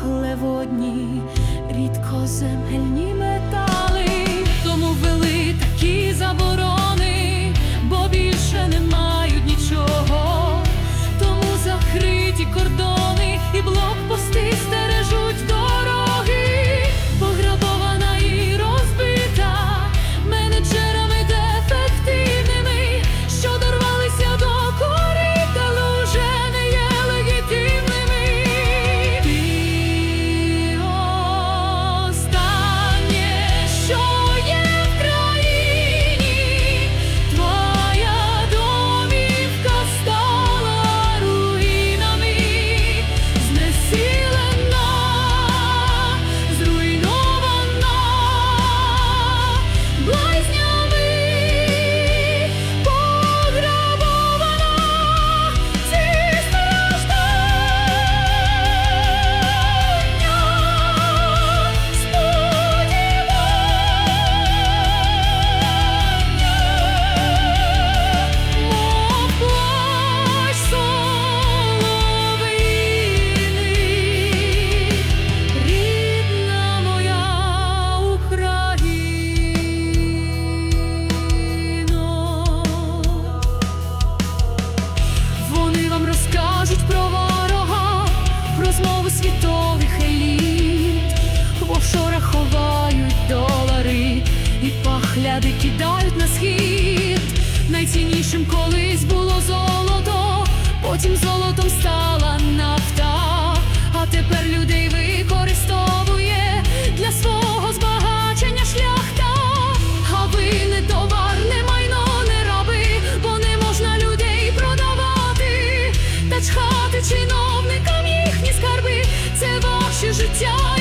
і рідко рідкоземельні і пахляди кидають на схід. Найціннішим колись було золото, потім золотом стала нафта. А тепер людей використовує для свого збагачення шляхта. А ви не товар, не майно, не раби, бо не можна людей продавати, та чхати чиновникам їхні скарби, це ваше життя